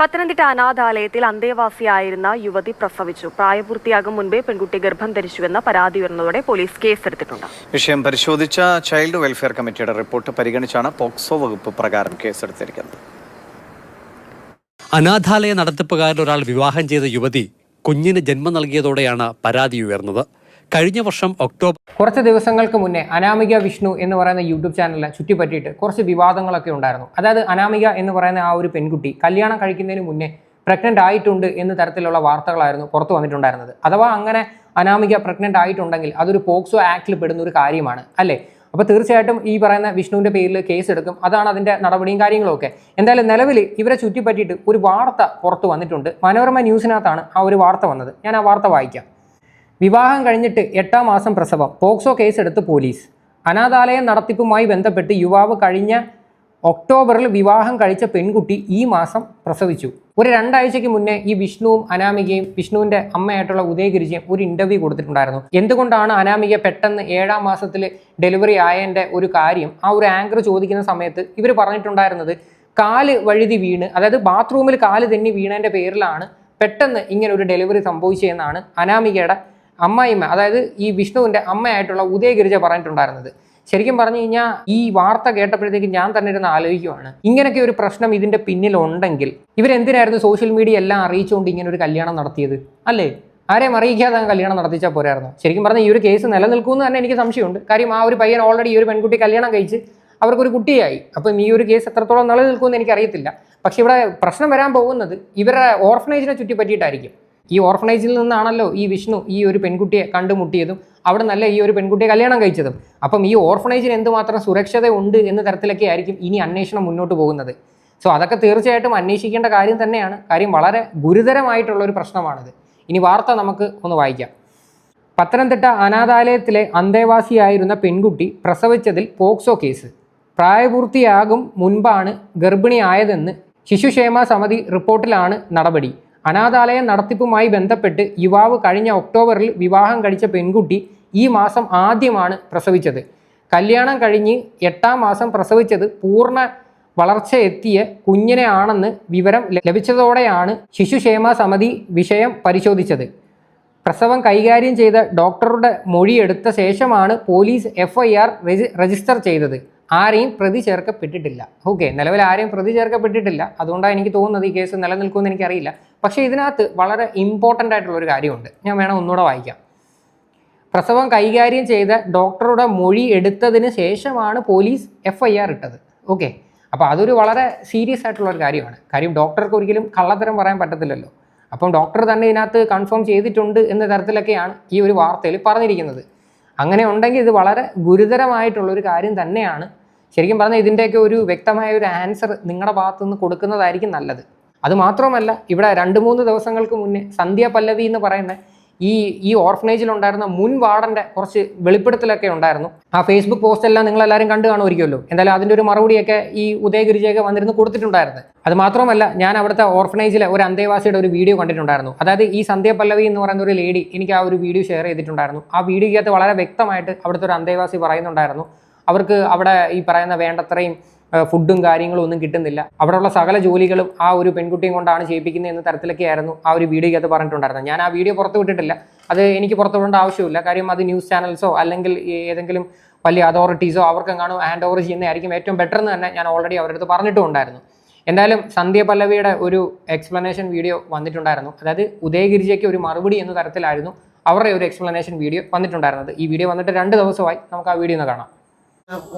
പത്തനംതിട്ട അനാഥാലയത്തിൽ അന്തേവാസിയായിരുന്ന യുവതി പ്രസവിച്ചു. പ്രായപൂർത്തിയാകും മുൻപേ പെൺകുട്ടി ഗർഭം ധരിച്ചുവെന്ന പരാതി ഉയർന്നതോടെ പോലീസ് കേസെടുത്തിട്ടുണ്ട്. വിഷയം പരിശോധിച്ച ചൈൽഡ് വെൽഫെയർ കമ്മിറ്റിയുടെ റിപ്പോർട്ട് പരിഗണിച്ചാണ് പോക്സോ വകുപ്പ് പ്രകാരം കേസെടുത്തിരിക്കുന്നത്. അനാഥാലയ നടത്തിപ്പുകാരിൽ ഒരാൾ വിവാഹം ചെയ്ത യുവതി കുഞ്ഞിന് ജന്മം നൽകിയതോടെയാണ് പരാതി ഉയർന്നത്. കഴിഞ്ഞ വർഷം ഒക്ടോബർ കുറച്ച് ദിവസങ്ങൾക്ക് മുന്നേ അനാമിക വിഷ്ണു എന്ന് പറയുന്ന യൂട്യൂബ് ചാനലിൽ ചുറ്റിപ്പറ്റിയിട്ട് കുറച്ച് വിവാദങ്ങളൊക്കെ ഉണ്ടായിരുന്നു. അതായത് അനാമിക എന്ന് പറയുന്ന ആ ഒരു പെൺകുട്ടി കല്യാണം കഴിക്കുന്നതിന് മുന്നേ പ്രഗ്നന്റ് ആയിട്ടുണ്ട് എന്ന തരത്തിലുള്ള വാർത്തകളായിരുന്നു പുറത്തു വന്നിട്ടുണ്ടായിരുന്നത്. അഥവാ അങ്ങനെ അനാമിക പ്രഗ്നന്റ് ആയിട്ടുണ്ടെങ്കിൽ അതൊരു പോക്സോ ആക്ടിൽ പെടുന്ന ഒരു കാര്യമാണ് അല്ലേ? അപ്പോൾ തീർച്ചയായിട്ടും ഈ പറയുന്ന വിഷ്ണുവിന്റെ പേരിൽ കേസ് എടുക്കും. അതാണ് അതിന്റെ നടപടിയും കാര്യങ്ങളൊക്കെ. എന്തായാലും നിലവിൽ ഇവരെ ചുറ്റിപ്പറ്റിയിട്ട് ഒരു വാർത്ത പുറത്തു വന്നിട്ടുണ്ട്. മനോരമ ന്യൂസിനകത്താണ് ആ ഒരു വാർത്ത വന്നത്. ഞാൻ ആ വാർത്ത വായിക്കാം. വിവാഹം കഴിഞ്ഞിട്ട് എട്ടാം മാസം പ്രസവം. പോക്സോ കേസ് എടുത്ത് പോലീസ്. അനാഥാലയം നടത്തിപ്പുമായി ബന്ധപ്പെട്ട് യുവാവ് കഴിഞ്ഞ ഒക്ടോബറിൽ വിവാഹം കഴിച്ച പെൺകുട്ടി ഈ മാസം പ്രസവിച്ചു. ഒരു രണ്ടാഴ്ചയ്ക്ക് മുന്നേ ഈ വിഷ്ണുവും അനാമികയും വിഷ്ണുവിന്റെ അമ്മയായിട്ടുള്ള ഉദയഗിരിജയും ഒരു ഇന്റർവ്യൂ കൊടുത്തിട്ടുണ്ടായിരുന്നു. എന്തുകൊണ്ടാണ് അനാമിക പെട്ടെന്ന് ഏഴാം മാസത്തിൽ ഡെലിവറി ആയതിന്റെ ഒരു കാര്യം? ആ ഒരു ആങ്കർ ചോദിക്കുന്ന സമയത്ത് ഇവർ പറഞ്ഞിട്ടുണ്ടായിരുന്നത് കാൽ വഴുതി വീണ് അതായത് ബാത്റൂമിൽ കാൽ തെന്നി വീണതിന്റെ പേരിലാണ് പെട്ടെന്ന് ഇങ്ങനെ ഒരു ഡെലിവറി സംഭവിച്ചതെന്നാണ് അനാമികയുടെ അമ്മായിമ്മ അതായത് ഈ വിഷ്ണുവിന്റെ അമ്മയായിട്ടുള്ള ഉദയഗിരിജ പറഞ്ഞിട്ടുണ്ടായിരുന്നത്. ശരിക്കും പറഞ്ഞു കഴിഞ്ഞാൽ ഈ വാർത്ത കേട്ടപ്പോഴത്തേക്ക് ഞാൻ തന്നെ ഇരുന്ന് ആലോചിക്കുവാണ്. ഇങ്ങനെയൊക്കെ ഒരു പ്രശ്നം ഇതിന്റെ പിന്നിലുണ്ടെങ്കിൽ ഇവരെന്തിനായിരുന്നു സോഷ്യൽ മീഡിയ എല്ലാം അറിയിച്ചുകൊണ്ട് ഇങ്ങനെ ഒരു കല്യാണം നടത്തിയത്? അല്ലേ? ആരെയും അറിയിക്കാതെ അങ്ങ് കല്യാണം നടത്തിച്ചാൽ പോരായിരുന്നു. ശരിക്കും പറഞ്ഞാൽ ഈ ഒരു കേസ് നിലനിൽക്കുമെന്ന് തന്നെ എനിക്ക് സംശയമുണ്ട്. കാര്യം ആ ഒരു പയ്യൻ ഓൾറെഡി ഈ ഒരു പെൺകുട്ടി കല്യാണം കഴിച്ച് അവർക്കൊരു കുട്ടിയായി. അപ്പം ഈ ഒരു കേസ് എത്രത്തോളം നിലനിൽക്കുമെന്ന് എനിക്കറിയത്തില്ല. പക്ഷേ ഇവിടെ പ്രശ്നം വരാൻ പോകുന്നത് ഇവരുടെ ഓർഫനേജിനെ ചുറ്റിപ്പറ്റിയിട്ടായിരിക്കും. ഈ ഓർഫനേജിൽ നിന്നാണല്ലോ ഈ വിഷ്ണു ഈ ഒരു പെൺകുട്ടിയെ കണ്ടുമുട്ടിയതും അവിടെ നല്ല ഈ ഒരു പെൺകുട്ടിയെ കല്യാണം കഴിച്ചതും. അപ്പം ഈ ഓർഫനേജിന് എന്തുമാത്രം സുരക്ഷത ഉണ്ട് എന്ന തരത്തിലൊക്കെ ആയിരിക്കും ഇനി അന്വേഷണം മുന്നോട്ട് പോകുന്നത്. സോ അതൊക്കെ തീർച്ചയായിട്ടും അന്വേഷിക്കേണ്ട കാര്യം തന്നെയാണ്. കാര്യം വളരെ ഗുരുതരമായിട്ടുള്ള ഒരു പ്രശ്നമാണിത്. ഇനി വാർത്ത നമുക്ക് ഒന്ന് വായിക്കാം. പത്തനംതിട്ട അനാഥാലയത്തിലെ അന്തേവാസിയായിരുന്ന പെൺകുട്ടി പ്രസവിച്ചതിൽ പോക്സോ കേസ്. പ്രായപൂർത്തിയാകും മുൻപാണ് ഗർഭിണിയായതെന്ന് ശിശുക്ഷേമ സമിതി റിപ്പോർട്ടിലാണ് നടപടി. അനാഥാലയം നടത്തിപ്പുമായി ബന്ധപ്പെട്ട് യുവാവ് കഴിഞ്ഞ ഒക്ടോബറിൽ വിവാഹം കഴിച്ച പെൺകുട്ടി ഈ മാസം ആദ്യമാണ് പ്രസവിച്ചത്. കല്യാണം കഴിഞ്ഞ് എട്ടാം മാസം പ്രസവിച്ചത് പൂർണ വളർച്ച എത്തിയ കുഞ്ഞിനെ ആണെന്ന് വിവരം ലഭിച്ചതോടെയാണ് ശിശുക്ഷേമ സമിതി വിഷയം പരിശോധിച്ചത്. പ്രസവം കൈകാര്യം ചെയ്ത ഡോക്ടറുടെ മൊഴിയെടുത്ത ശേഷമാണ് പോലീസ് എഫ്ഐആർ രജിസ്റ്റർ ചെയ്തത്. ആരെയും പ്രതി ചേർക്കപ്പെട്ടിട്ടില്ല. ഓക്കെ നിലവിൽ ആരെയും പ്രതി ചേർക്കപ്പെട്ടിട്ടില്ല. അതുകൊണ്ടാണ് എനിക്ക് തോന്നുന്നത് ഈ കേസ് നിലനിൽക്കുമെന്ന് എനിക്കറിയില്ല. പക്ഷേ ഇതിനകത്ത് വളരെ ഇമ്പോർട്ടന്റ് ആയിട്ടുള്ള ഒരു കാര്യമുണ്ട്. ഞാൻ വേണം ഒന്നുകൂടെ വായിക്കാം. പ്രസവം കൈകാര്യം ചെയ്ത ഡോക്ടറുടെ മൊഴി എടുത്തതിന് ശേഷമാണ് പോലീസ് എഫ് ഐ ആർ ഇട്ടത്. ഓക്കെ അപ്പോൾ അതൊരു വളരെ സീരിയസ് ആയിട്ടുള്ള ഒരു കാര്യമാണ്. കാര്യം ഡോക്ടർക്ക് ഒരിക്കലും കള്ളത്തരം പറയാൻ പറ്റത്തില്ലല്ലോ. അപ്പം ഡോക്ടർ തന്നെ ഇതിനകത്ത് കൺഫേം ചെയ്തിട്ടുണ്ട് എന്ന തരത്തിലൊക്കെയാണ് ഈ ഒരു വാർത്തയിൽ പറഞ്ഞിരിക്കുന്നത്. അങ്ങനെ ഉണ്ടെങ്കിൽ ഇത് വളരെ ഗുരുതരമായിട്ടുള്ളൊരു കാര്യം തന്നെയാണ്. ശരിക്കും പറഞ്ഞാൽ ഇതിന്റെയൊക്കെ ഒരു വ്യക്തമായ ഒരു ആൻസർ നിങ്ങളുടെ ഭാഗത്തു നിന്ന് കൊടുക്കുന്നതായിരിക്കും നല്ലത്. അതുമാത്രമല്ല ഇവിടെ രണ്ട് മൂന്ന് ദിവസങ്ങൾക്ക് മുന്നേ സന്ധ്യ പല്ലവി എന്ന് പറയുന്ന ഈ ഈ ഓർഫനേജിൽ ഉണ്ടായിരുന്ന മുൻ വാർഡന്റെ കുറച്ച് വെളിപ്പെടുത്തലൊക്കെ ഉണ്ടായിരുന്നു. ആ ഫേസ്ബുക്ക് പോസ്റ്റെല്ലാം നിങ്ങളെല്ലാവരും കണ്ടു കാണുമായിരിക്കുമല്ലോ. എന്തായാലും അതിന്റെ ഒരു മറുപടിയൊക്കെ ഈ ഉദയഗിരിജയൊക്കെ വന്നിരുന്ന് കൊടുത്തിട്ടുണ്ടായിരുന്നു. അത് മാത്രമല്ല ഞാൻ അവിടുത്തെ ഓർഫനേജിലെ ഒരു അന്തേവാസിയുടെ ഒരു വീഡിയോ കണ്ടിട്ടുണ്ടായിരുന്നു. അതായത് ഈ സന്ധ്യ പല്ലവി എന്ന് പറയുന്ന ഒരു ലേഡി എനിക്ക് ആ ഒരു വീഡിയോ ഷെയർ ചെയ്തിട്ടുണ്ടായിരുന്നു. ആ വീഡിയോയ്ക്കകത്ത് വളരെ വ്യക്തമായിട്ട് അവിടുത്തെ ഒരു അന്തേവാസി പറയുന്നുണ്ടായിരുന്നു. അവർക്ക് അവിടെ ഈ പറയുന്ന വേണ്ടത്രയും ഫുഡും കാര്യങ്ങളും ഒന്നും കിട്ടുന്നില്ല. അവിടെയുള്ള സകല ജോലികളും ആ ഒരു പെൺകുട്ടിയും കൊണ്ടാണ് ചെയ്യിപ്പിക്കുന്നത് എന്ന തരത്തിലൊക്കെ ആയിരുന്നു ആ ഒരു വീഡിയോയ്ക്കകത്ത് പറഞ്ഞിട്ടുണ്ടായിരുന്നത്. ഞാൻ ആ വീഡിയോ പുറത്ത് വിട്ടിട്ടില്ല. അത് എനിക്ക് പുറത്തു വിടേണ്ട ആവശ്യമില്ല. കാര്യം അത് ന്യൂസ് ചാനൽസോ അല്ലെങ്കിൽ ഏതെങ്കിലും വലിയ അതോറിറ്റീസോ അവർക്ക് കാണും ഹാൻഡ് ഓവർ ചെയ്യുന്നതായിരിക്കും ഏറ്റവും ബെറ്റർ എന്ന് തന്നെ ഞാൻ ഓൾറെഡി അവരുടെ അടുത്ത് പറഞ്ഞിട്ടുണ്ടായിരുന്നു എന്തായാലും സന്ധ്യ പല്ലവിയുടെ ഒരു എക്സ്പ്ലനേഷൻ വീഡിയോ വന്നിട്ടുണ്ടായിരുന്നു. അതായത് ഉദയഗിരിജയ്ക്ക് ഒരു മറുപടി എന്ന തരത്തിലായിരുന്നു അവരുടെ ഒരു എക്സ്പ്ലനേഷൻ വീഡിയോ വന്നിട്ടുണ്ടായിരുന്നത്. ഈ വീഡിയോ വന്നിട്ട് രണ്ട് ദിവസമായി നമുക്ക് ആ വീഡിയോ ഒന്ന് കാണാം.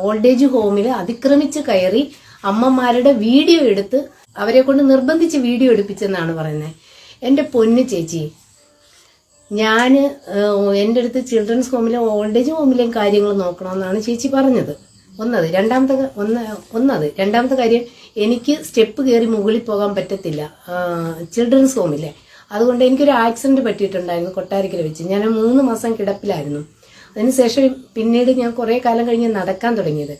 ഓൾഡ് ഏജ് ഹോമിൽ അതിക്രമിച്ച് കയറി അമ്മമാരുടെ വീഡിയോ എടുത്ത് അവരെ കൊണ്ട് നിർബന്ധിച്ച് വീഡിയോ എടുപ്പിച്ചെന്നാണ് പറയുന്നത്. എന്റെ പൊന്നു ചേച്ചി ഞാൻ എന്റെ അടുത്ത് ചിൽഡ്രൻസ് ഹോമിലും ഓൾഡ് ഏജ് ഹോമിലെയും കാര്യങ്ങൾ നോക്കണമെന്നാണ് ചേച്ചി പറഞ്ഞത്. ഒന്നത് രണ്ടാമത്തെ ഒന്ന് ഒന്നത്. രണ്ടാമത്തെ കാര്യം എനിക്ക് സ്റ്റെപ്പ് കയറി മുകളിൽ പോകാൻ പറ്റത്തില്ല ചിൽഡ്രൻസ് ഹോമിലെ അതുകൊണ്ട് എനിക്കൊരു ആക്സിഡന്റ് പറ്റിയിട്ടുണ്ടായിരുന്നു കൊട്ടാരക്കര വെച്ച്. ഞാൻ മൂന്ന് മാസം കിടപ്പിലായിരുന്നു. അതിനുശേഷം പിന്നീട് ഞാൻ കുറേ കാലം കഴിഞ്ഞ് നടക്കാൻ തുടങ്ങിയത്.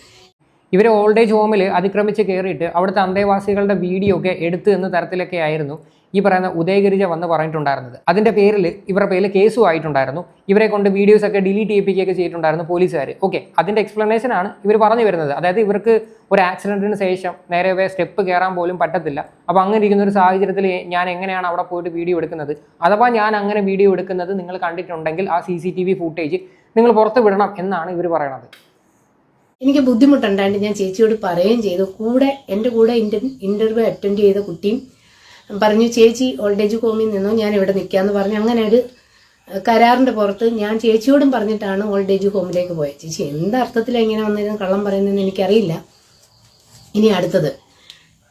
ഇവർ ഓൾഡ് ഏജ് ഹോമിൽ അതിക്രമിച്ച് കയറിയിട്ട് അവിടുത്തെ അന്തേവാസികളുടെ വീഡിയോ ഒക്കെ എടുത്തു എന്ന തരത്തിലൊക്കെ ആയിരുന്നു ഈ പറയുന്ന ഉദയഗിരിജ വന്ന് പറഞ്ഞിട്ടുണ്ടായിരുന്നത്. അതിന്റെ പേരിൽ ഇവരുടെ പേരിൽ കേസും ആയിട്ടുണ്ടായിരുന്നു. ഇവരെ കൊണ്ട് വീഡിയോസ് ഒക്കെ ഡിലീറ്റ് ചെയ്യിപ്പിക്കുകയൊക്കെ ചെയ്തിട്ടുണ്ടായിരുന്നു പോലീസുകാർ ഓക്കെ അതിന്റെ എക്സ്പ്ലനേഷനാണ് ഇവർ പറഞ്ഞു വരുന്നത്. അതായത് ഇവർക്ക് ഒരു ആക്സിഡന്റിന് ശേഷം നേരെ വേ സ്റ്റെപ്പ് കയറാൻ പോലും പറ്റത്തില്ല. അപ്പോൾ അങ്ങനെ ഇരിക്കുന്ന ഒരു സാഹചര്യത്തിൽ ഞാൻ എങ്ങനെയാണ് അവിടെ പോയിട്ട് വീഡിയോ എടുക്കുന്നത്? അഥവാ ഞാൻ അങ്ങനെ വീഡിയോ എടുക്കുന്നത് നിങ്ങൾ കണ്ടിട്ടുണ്ടെങ്കിൽ ആ C C T V footage നിങ്ങൾ പുറത്ത് വിടണം എന്നാണ് ഇവർ പറയണത്. എനിക്ക് ബുദ്ധിമുട്ടുണ്ടായിട്ട് ഞാൻ ചേച്ചിയോട് പറയുകയും ചെയ്തു. കൂടെ എന്റെ കൂടെ ഇന്റർ ഇന്റർവ്യൂ അറ്റൻഡ് ചെയ്ത കുട്ടിയും പറഞ്ഞു ചേച്ചി ഓൾഡ് ഏജ് ഹോമിൽ നിന്നോ? ഞാൻ ഇവിടെ നിൽക്കാമെന്ന് പറഞ്ഞു. അങ്ങനെ ഒരു കരാറിന്റെ പുറത്ത് ഞാൻ ചേച്ചിയോടും പറഞ്ഞിട്ടാണ് ഓൾഡ് ഏജ് ഹോമിലേക്ക് പോയത്. ചേച്ചി എന്തർത്ഥത്തിലാണ് ഇങ്ങനെ വന്നിരുന്നു കള്ളം പറയുന്നതെന്ന് എനിക്കറിയില്ല. ഇനി അടുത്തത്.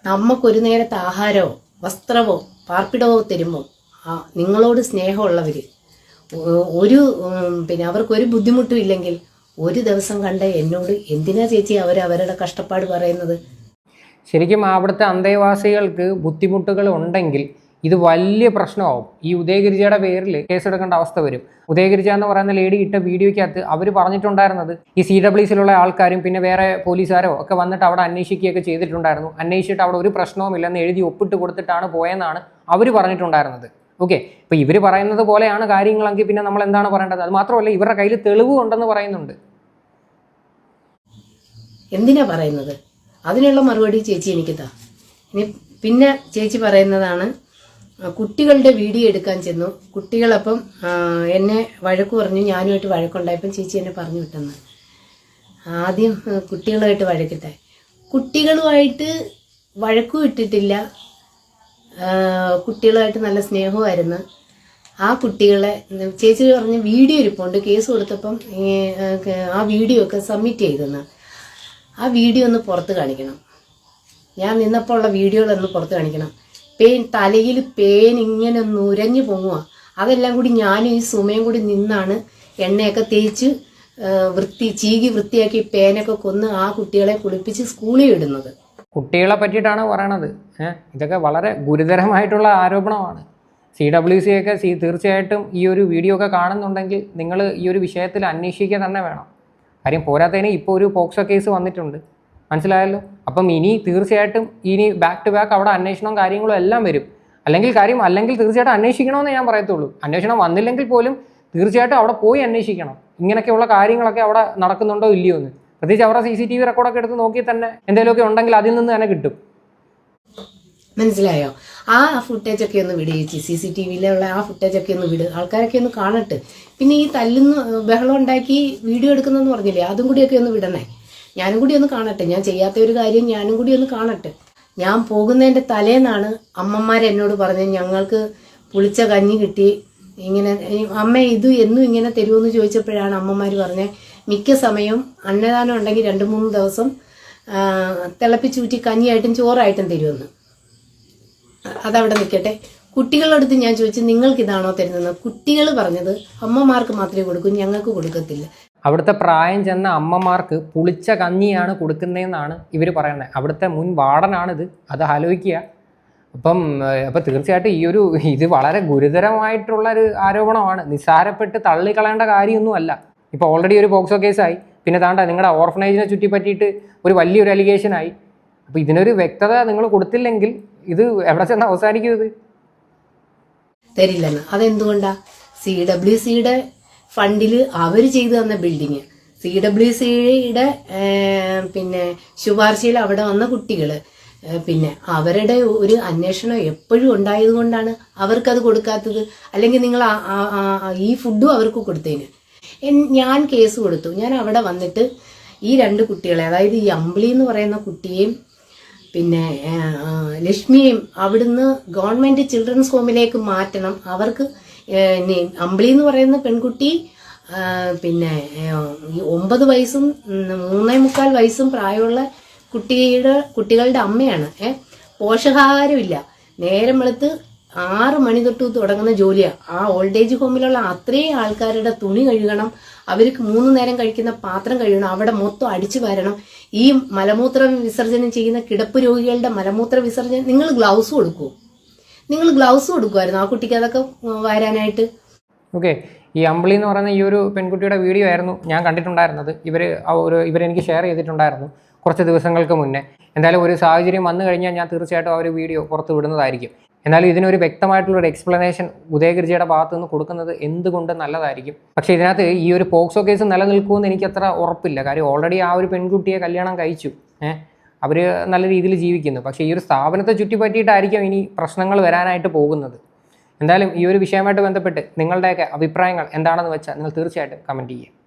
നമുക്കൊരു നേരത്തെ ആഹാരമോ വസ്ത്രമോ പാർപ്പിടമോ തരുമ്പോൾ നിങ്ങളോട് സ്നേഹമുള്ളവർ ഒരു പിന്നെ അവർക്കൊരു ബുദ്ധിമുട്ടും ഇല്ലെങ്കിൽ ഒരു ദിവസം കണ്ട എന്നോട് എന്തിനാ ചേച്ചി അവർ അവരുടെ കഷ്ടപ്പാട് പറയുന്നത്? ശരിക്കും അവിടുത്തെ അന്തേവാസികൾക്ക് ബുദ്ധിമുട്ടുകൾ ഉണ്ടെങ്കിൽ ഇത് വലിയ പ്രശ്നമാവും. ഈ ഉദയഗിരിജയുടെ പേരിൽ കേസെടുക്കേണ്ട അവസ്ഥ വരും. ഉദയഗിരിജ എന്ന് പറയുന്ന ലേഡി ഇട്ട വീഡിയോയ്ക്കകത്ത് അവർ പറഞ്ഞിട്ടുണ്ടായിരുന്നത് ഈ സി ഡബ്ല്യു സിയിലുള്ള ആൾക്കാരും പിന്നെ വേറെ പോലീസുകാരോ ഒക്കെ വന്നിട്ട് അവിടെ അന്വേഷിക്കുകയൊക്കെ ചെയ്തിട്ടുണ്ടായിരുന്നു. അന്വേഷിച്ചിട്ട് അവിടെ ഒരു പ്രശ്നവുമില്ലെന്ന് എഴുതി ഒപ്പിട്ട് കൊടുത്തിട്ടാണ് പോയെന്നാണ് അവർ പറഞ്ഞിട്ടുണ്ടായിരുന്നത്. ഓക്കെ ഇപ്പോൾ ഇവർ പറയുന്നത് പോലെയാണ് കാര്യങ്ങളെങ്കിൽ പിന്നെ നമ്മൾ എന്താണ് പറയേണ്ടത്? അത് മാത്രമല്ല ഇവരുടെ കയ്യിൽ തെളിവ് ഉണ്ടെന്ന് പറയുന്നുണ്ട്. എന്തിനാ പറയുന്നത്? അതിനുള്ള മറുപടി ചേച്ചി എനിക്ക് താ ഇനി പിന്നെ ചേച്ചി പറയുന്നതാണ് കുട്ടികളുടെ വീഡിയോ എടുക്കാൻ ചെന്നു. കുട്ടികളപ്പം എന്നെ വഴക്ക് പറഞ്ഞു ഞാനുമായിട്ട് വഴക്കുണ്ടായപ്പം ചേച്ചി എന്നെ പറഞ്ഞു വിട്ടെന്ന്. ആദ്യം കുട്ടികളുമായിട്ട് വഴക്കിട്ടെ. കുട്ടികളുമായിട്ട് വഴക്കും ഇട്ടിട്ടില്ല. ആ, കുട്ടികളുമായിട്ട് നല്ല സ്നേഹമായിരുന്നു. ആ കുട്ടികളെ ചേച്ചി പറഞ്ഞ വീഡിയോ ഇരിപ്പുണ്ട്. കേസ് കൊടുത്തപ്പം ആ, വീഡിയോ ഒക്കെ സബ്മിറ്റ് ചെയ്തെന്ന്. ആ വീഡിയോ ഒന്ന് പുറത്ത് കാണിക്കണം. ഞാൻ നിന്നപ്പോൾ ഉള്ള വീഡിയോകളൊന്ന് പുറത്ത് കാണിക്കണം. പേൻ തലയിൽ പേൻ ഇങ്ങനെ നുരഞ്ഞു പൊങ്ങുക അതെല്ലാം കൂടി ഞാനും ഈ സുമയും കൂടി നിന്നാണ് എണ്ണയൊക്കെ തേച്ച് വൃത്തി ചീകി വൃത്തിയാക്കി പേനൊക്കെ കൊന്ന് ആ കുട്ടികളെ കുളിപ്പിച്ച് സ്കൂളിൽ ഇടുന്നത് കുട്ടികളെ പറ്റിയിട്ടാണ് പറയണത്. ഇതൊക്കെ വളരെ ഗുരുതരമായിട്ടുള്ള ആരോപണമാണ്. സി ഡബ്ല്യു സി ഒക്കെ സി തീർച്ചയായിട്ടും ഈ ഒരു വീഡിയോ ഒക്കെ കാണുന്നുണ്ടെങ്കിൽ നിങ്ങൾ ഈ ഒരു വിഷയത്തിൽ അന്വേഷിക്കുക തന്നെ വേണം. കാര്യം പോരാത്തതിന് ഇപ്പോൾ ഒരു പോക്സോ കേസ് വന്നിട്ടുണ്ട്. മനസ്സിലായല്ലോ? അപ്പം ഇനി തീർച്ചയായിട്ടും ഇനി ബാക്ക് ടു ബാക്ക് അവിടെ അന്വേഷണവും കാര്യങ്ങളും എല്ലാം വരും. അല്ലെങ്കിൽ കാര്യം അല്ലെങ്കിൽ തീർച്ചയായിട്ടും അന്വേഷിക്കണമെന്ന് ഞാൻ പറയത്തുള്ളൂ. അന്വേഷണം വന്നില്ലെങ്കിൽ പോലും തീർച്ചയായിട്ടും അവിടെ പോയി അന്വേഷിക്കണം. ഇങ്ങനെയൊക്കെയുള്ള കാര്യങ്ങളൊക്കെ അവിടെ നടക്കുന്നുണ്ടോ ഇല്ലയോ എന്ന്. പ്രത്യേകിച്ച് അവരുടെ സി സി ടി വി റെക്കോർഡൊക്കെ എടുത്ത് നോക്കി തന്നെ എന്തെങ്കിലുമൊക്കെ ഉണ്ടെങ്കിൽ അതിൽ നിന്ന് തന്നെ കിട്ടും. മനസ്സിലായോ? ആ ഫുട്ടേജ് ഒക്കെ ഒന്ന് വിട് ചേച്ചി. സി സി ടി വിയിലുള്ള ആ ഫുട്ടേജ് ഒക്കെ ഒന്ന് വിട്. ആൾക്കാരൊക്കെ ഒന്ന് കാണട്ടെ. പിന്നെ ഈ തല്ലുന്ന ബഹളം ഉണ്ടാക്കി വീഡിയോ എടുക്കുന്നെന്ന് പറഞ്ഞില്ലേ? അതും കൂടിയൊക്കെ ഒന്ന് വിടണേ. ഞാനും കൂടി ഒന്ന് കാണട്ടെ. ഞാൻ ചെയ്യാത്ത ഒരു കാര്യം ഞാനും കൂടി ഒന്ന് കാണട്ടെ. ഞാൻ പോകുന്നതിന്റെ തലേന്നാണ് അമ്മമാർ എന്നോട് പറഞ്ഞത് ഞങ്ങൾക്ക് പുളിച്ച കഞ്ഞി കിട്ടി. ഇങ്ങനെ അമ്മ ഇത് എന്നും ഇങ്ങനെ തരുമെന്ന് ചോദിച്ചപ്പോഴാണ് അമ്മമാർ പറഞ്ഞത് മിക്ക സമയവും അന്നദാനം ഉണ്ടെങ്കിൽ രണ്ട് മൂന്ന് ദിവസം തിളപ്പിച്ചൂറ്റി കഞ്ഞിയായിട്ടും ചോറായിട്ടും തരുമെന്ന്. അതവിടെ നിൽക്കട്ടെ. കുട്ടികളടുത്ത് ഞാൻ ചോദിച്ചു നിങ്ങൾക്ക് ഇതാണോ തരുന്നത് കുട്ടികൾ പറഞ്ഞത് അമ്മമാർക്ക് മാത്രമേ കൊടുക്കൂ ഞങ്ങൾക്ക് കൊടുക്കത്തില്ല. അവിടുത്തെ പ്രായം ചെന്ന അമ്മമാർക്ക് പുളിച്ച കഞ്ഞിയാണ് കൊടുക്കുന്നതെന്നാണ് ഇവർ പറയുന്നത്. അവിടുത്തെ മുൻ വാർഡനാണിത് അത് ആലോചിക്കുക. അപ്പം അപ്പം തീർച്ചയായിട്ടും ഈ ഒരു ഇത് വളരെ ഗുരുതരമായിട്ടുള്ള ഒരു ആരോപണമാണ്. നിസ്സാരപ്പെട്ട് തള്ളിക്കളയേണ്ട കാര്യമൊന്നുമല്ല. ഇപ്പോൾ ഓൾറെഡി ഒരു പോക്സോ കേസായി. പിന്നെ താണ്ട നിങ്ങളുടെ ഓർഫനേജിനെ ചുറ്റിപ്പറ്റിയിട്ട് ഒരു വലിയൊരു അലിഗേഷനായി അപ്പോൾ ഇതിനൊരു വ്യക്തത നിങ്ങൾ കൊടുത്തില്ലെങ്കിൽ ഇത് എവിടെ ചെന്ന് അവസാനിക്കും ഇത്? തരില്ലെന്ന്. അതെന്തുകൊണ്ടാ? സി ഡബ്ല്യു സിയുടെ ഫണ്ടിൽ അവർ ചെയ്തു തന്ന ബിൽഡിങ്. സി ഡബ്ല്യു സിയുടെ പിന്നെ ശുപാർശയിൽ അവിടെ വന്ന കുട്ടികൾ പിന്നെ അവരുടെ ഒരു അന്വേഷണം എപ്പോഴും ഉണ്ടായത് കൊണ്ടാണ് അവർക്കത് കൊടുക്കാത്തത്? അല്ലെങ്കിൽ നിങ്ങൾ ഈ ഫുഡും അവർക്ക് കൊടുത്തേന്? ഞാൻ കേസ് കൊടുത്തു. ഞാൻ അവിടെ വന്നിട്ട് ഈ രണ്ട് കുട്ടികളെ അതായത് ഈ അമ്പിളി എന്ന് പറയുന്ന കുട്ടിയെയും പിന്നെ ലക്ഷ്മിയെയും അവിടുന്ന് ഗവൺമെന്റ് ചിൽഡ്രൻസ് ഹോമിലേക്ക് മാറ്റണം. അവർക്ക് അമ്പിളി എന്ന് പറയുന്ന പെൺകുട്ടി പിന്നെ ഒമ്പത് വയസ്സും മൂന്നേ മുക്കാൽ വയസ്സും പ്രായമുള്ള കുട്ടിയുടെ കുട്ടികളുടെ അമ്മയാണ്. ഏഹ് പോഷകാഹാരമില്ല. നേരം വെളുത്ത് ആറ് മണി തൊട്ട് തുടങ്ങുന്ന ജോലിയാണ് ആ ഓൾഡ് ഏജ് ഹോമിലുള്ള അത്രയും ആൾക്കാരുടെ തുണി കഴുകണം. അവർക്ക് മൂന്ന് നേരം കഴിക്കുന്ന പാത്രം കഴുകണം. അവിടെ മൊത്തം അടിച്ചു വരണം. ഈ മലമൂത്ര വിസർജനം ചെയ്യുന്ന കിടപ്പ് രോഗികളുടെ മലമൂത്ര വിസർജനം നിങ്ങൾ ഗ്ലൗസ് കൊടുക്കൂ. നിങ്ങൾ ഗ്ലൗസ് കൊടുക്കുമായിരുന്നു ആ കുട്ടിക്ക് അതൊക്കെ വരാനായിട്ട്. ഓക്കെ ഈ അമ്പിളി എന്ന് പറയുന്ന ഈ ഒരു പെൺകുട്ടിയുടെ വീഡിയോ ആയിരുന്നു ഞാൻ കണ്ടിട്ടുണ്ടായിരുന്നത്. ഇവർ ഒരു ഇവരെനിക്ക് ഷെയർ ചെയ്തിട്ടുണ്ടായിരുന്നു കുറച്ച് ദിവസങ്ങൾക്ക് മുന്നേ. എന്തായാലും ഒരു സാഹചര്യം വന്നു കഴിഞ്ഞാൽ ഞാൻ തീർച്ചയായിട്ടും ആ ഒരു വീഡിയോ പുറത്ത് വിടുന്നതായിരിക്കും. എന്നാലും ഇതിനൊരു വ്യക്തമായിട്ടുള്ള ഒരു എക്സ്പ്ലനേഷൻ ഉദയഗിരിജയുടെ ഭാഗത്തു നിന്ന് കൊടുക്കുന്നത് എന്തുകൊണ്ട് നല്ലതായിരിക്കും? പക്ഷേ ഇതിനകത്ത് ഈ ഒരു പോക്സോ കേസ് നിലനിൽക്കുമെന്ന് എനിക്ക് അത്ര ഉറപ്പില്ല. കാര്യം ഓൾറെഡി ആ ഒരു പെൺകുട്ടിയെ കല്യാണം കഴിച്ചു. ഏഹ് അവർ നല്ല രീതിയിൽ ജീവിക്കുന്നു. പക്ഷേ ഈ ഒരു സ്ഥാപനത്തെ ചുറ്റിപ്പറ്റിയിട്ടായിരിക്കും ഇനി പ്രശ്നങ്ങൾ വരാനായിട്ട് പോകുന്നത്. എന്തായാലും ഈ ഒരു വിഷയമായിട്ട് ബന്ധപ്പെട്ട് നിങ്ങളുടെയൊക്കെ അഭിപ്രായങ്ങൾ എന്താണെന്ന് വെച്ചാൽ നിങ്ങൾ തീർച്ചയായിട്ടും കമന്റ് ചെയ്യുക.